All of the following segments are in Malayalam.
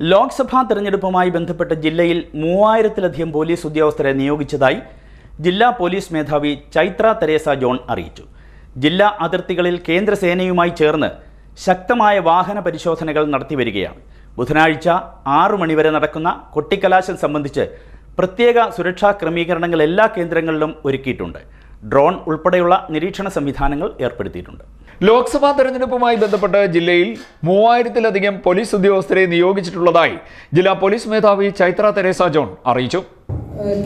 ലോക്സഭാ തെരഞ്ഞെടുപ്പുമായി ബന്ധപ്പെട്ട് ജില്ലയിൽ മൂവായിരത്തിലധികം പോലീസ് ഉദ്യോഗസ്ഥരെ നിയോഗിച്ചതായി ജില്ലാ പോലീസ് മേധാവി ചൈത്ര തെരേസ ജോൺ അറിയിച്ചു. ജില്ലാ അതിർത്തികളിൽ കേന്ദ്രസേനയുമായി ചേർന്ന് ശക്തമായ വാഹന പരിശോധനകൾ നടത്തിവരികയാണ്. ബുധനാഴ്ച ആറു മണിവരെ നടക്കുന്ന കൊട്ടിക്കലാശം സംബന്ധിച്ച് പ്രത്യേക സുരക്ഷാ ക്രമീകരണങ്ങൾ എല്ലാ കേന്ദ്രങ്ങളിലും ഒരുക്കിയിട്ടുണ്ട്. ഡ്രോൺ ഉൾപ്പെടെയുള്ള നിരീക്ഷണ സംവിധാനങ്ങൾ ഏർപ്പെടുത്തിയിട്ടുണ്ട്. ലോക്സഭാ തെരഞ്ഞെടുപ്പുമായി ബന്ധപ്പെട്ട് ജില്ലയിൽ മൂവായിരത്തിലധികം പോലീസ് ഉദ്യോഗസ്ഥരെ നിയോഗിച്ചിട്ടുള്ളതായി ജില്ലാ പോലീസ് മേധാവി ചൈത്ര തെരേസ ജോൺ അറിയിച്ചു.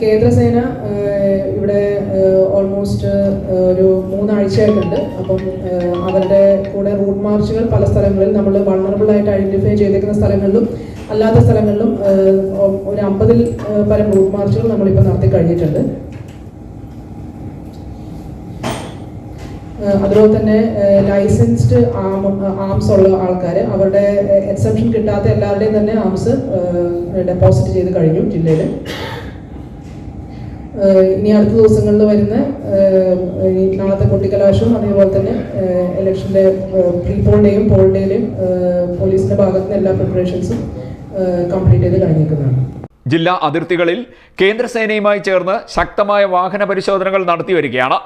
കേന്ദ്രസേന ഇവിടെ ഓൾമോസ്റ്റ് ഒരു മൂന്നാഴ്ചയായിട്ടുണ്ട്. അപ്പം അവരുടെ കൂടെ റൂട്ട് മാർച്ചുകൾ പല സ്ഥലങ്ങളിൽ നമ്മൾ വൾണറബിൾ ആയിട്ട് ഐഡന്റിഫൈ ചെയ്തേക്കുന്ന സ്ഥലങ്ങളിലും അല്ലാത്ത സ്ഥലങ്ങളിലും ഒരു അമ്പതിൽ പരം റൂട്ട് മാർച്ചുകൾ നമ്മളിപ്പോൾ നടത്തി കഴിഞ്ഞിട്ടുണ്ട്. അതുപോലെ തന്നെ ലൈസൻസ്ഡ് ആം ആംസ് ഉള്ള ആൾക്കാർ അവരുടെ എക്സെപ്ഷൻ കിട്ടാത്ത എല്ലാവരുടെയും തന്നെ ആംസ് ഡെപ്പോസിറ്റ് ചെയ്ത് കഴിഞ്ഞു ജില്ലയിൽ ഇനി അടുത്ത ദിവസങ്ങളിൽ വരുന്ന നാളത്തെ കൊട്ടിക്കലാശവും അതേപോലെ തന്നെ ഇലക്ഷന്റെ പ്രീ പോൾ ഡേയും പോൾ ഡേയിലും പോലീസിന്റെ ഭാഗത്ത് നിന്ന് എല്ലാ പ്രിപ്പറേഷൻസും കംപ്ലീറ്റ് ചെയ്ത് കഴിഞ്ഞിരിക്കുന്നതാണ്. ജില്ലാ അതിർത്തികളിൽ കേന്ദ്രസേനയുമായി ചേർന്ന് ശക്തമായ വാഹന പരിശോധനകൾ നടത്തി വരികയാണ്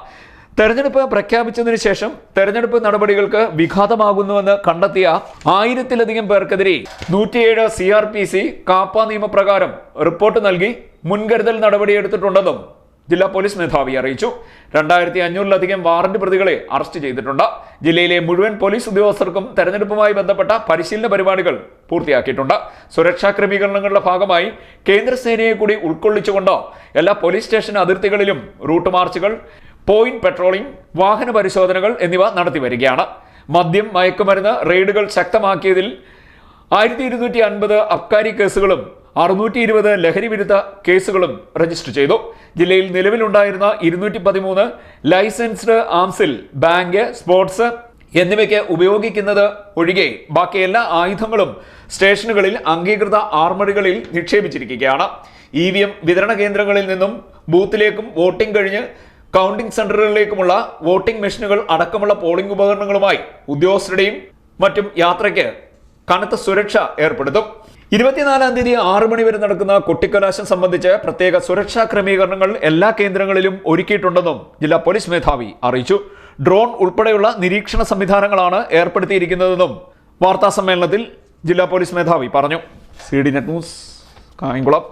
തെരഞ്ഞെടുപ്പ് പ്രഖ്യാപിച്ചതിനു ശേഷം തെരഞ്ഞെടുപ്പ് നടപടികൾക്ക് വിഘാതമാകുന്നുവെന്ന് കണ്ടെത്തിയ ആയിരത്തിലധികം പേർക്കെതിരെ നൂറ്റിയേഴ് C R P C KAAPA നിയമപ്രകാരം റിപ്പോർട്ട് നൽകി മുൻകരുതൽ നടപടിയെടുത്തിട്ടുണ്ടെന്നും ജില്ലാ പോലീസ് മേധാവി അറിയിച്ചു. രണ്ടായിരത്തി അഞ്ഞൂറിലധികം വാറന്റ് പ്രതികളെ അറസ്റ്റ് ചെയ്തിട്ടുണ്ട്. ജില്ലയിലെ മുഴുവൻ പോലീസ് ഉദ്യോഗസ്ഥർക്കും തെരഞ്ഞെടുപ്പുമായി ബന്ധപ്പെട്ട പരിശീലന പരിപാടികൾ പൂർത്തിയാക്കിയിട്ടുണ്ട്. സുരക്ഷാ ക്രമീകരണങ്ങളുടെ ഭാഗമായി കേന്ദ്രസേനയെ കൂടി ഉൾക്കൊള്ളിച്ചുകൊണ്ട് എല്ലാ പോലീസ് സ്റ്റേഷൻ അതിർത്തികളിലും റൂട്ട് മാർച്ചുകൾ പോയിന്റ് പെട്രോളിംഗ് വാഹന പരിശോധനകൾ എന്നിവ നടത്തി വരികയാണ്. മദ്യം മയക്കുമരുന്ന് റെയ്ഡുകൾ ശക്തമാക്കിയതിൽ ആയിരത്തി ഇരുന്നൂറ്റി അൻപത് അബ്കാരി കേസുകളും അറുന്നൂറ്റി ഇരുപത് ലഹരി വിരുദ്ധ കേസുകളും രജിസ്റ്റർ ചെയ്തു. ജില്ലയിൽ നിലവിലുണ്ടായിരുന്ന ഇരുന്നൂറ്റി പതിമൂന്ന് ലൈസൻസ്ഡ് ആംസിൽ ബാങ്ക് സ്പോർട്സ് എന്നിവയ്ക്ക് ഉപയോഗിക്കുന്നത് ഒഴികെ ബാക്കി എല്ലാ ആയുധങ്ങളും സ്റ്റേഷനുകളിൽ അംഗീകൃത ആർമറികളിൽ നിക്ഷേപിച്ചിരിക്കുകയാണ്. ഇ വി എം വിതരണ കേന്ദ്രങ്ങളിൽ നിന്നും ബൂത്തിലേക്കും വോട്ടിംഗ് കഴിഞ്ഞ് കൗണ്ടിംഗ് സെന്ററുകളിലേക്കുമുള്ള വോട്ടിംഗ് മെഷീനുകൾ അടക്കമുള്ള പോളിംഗ് ഉപകരണങ്ങളുമായി ഉദ്യോഗസ്ഥരുടെയും മറ്റും യാത്രയ്ക്ക് കനത്ത സുരക്ഷ ഏർപ്പെടുത്തും. ഇരുപത്തിനാലാം തീയതി ആറു മണി വരെ നടക്കുന്ന കൊട്ടിക്കലാശം സംബന്ധിച്ച് പ്രത്യേക സുരക്ഷാ ക്രമീകരണങ്ങൾ എല്ലാ കേന്ദ്രങ്ങളിലും ഒരുക്കിയിട്ടുണ്ടെന്നും ജില്ലാ പോലീസ് മേധാവി അറിയിച്ചു. ഡ്രോൺ ഉൾപ്പെടെയുള്ള നിരീക്ഷണ സംവിധാനങ്ങളാണ് ഏർപ്പെടുത്തിയിരിക്കുന്നതെന്നും വാർത്താ സമ്മേളനത്തിൽ ജില്ലാ പോലീസ് മേധാവി പറഞ്ഞു. C D net news Kayamkulam.